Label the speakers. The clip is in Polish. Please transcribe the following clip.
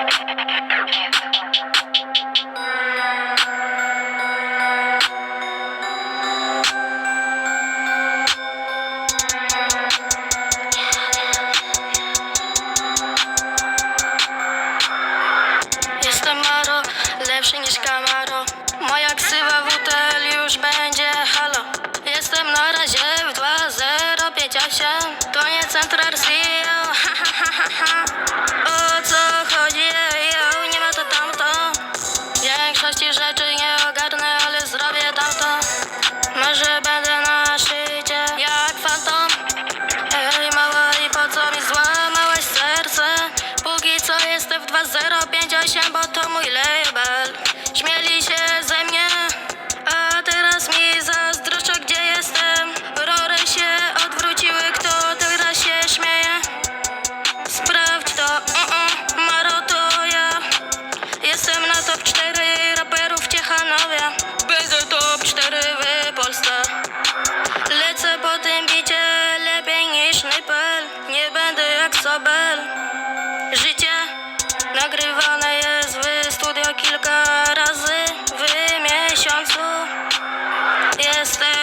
Speaker 1: Okay. Się, bo to mój label. Śmieli się ze mnie A teraz mi zazdroszczą, gdzie jestem. Rory się odwróciły Kto teraz się śmieje? Sprawdź to uh -uh. Maro to ja. Jestem na top 4 raperów Ciechanowia Będę top 4 w Polsce. Lecę po tym bicie Lepiej niż Nypel. Nie będę jak Sobel. Życie nagrywane best thing.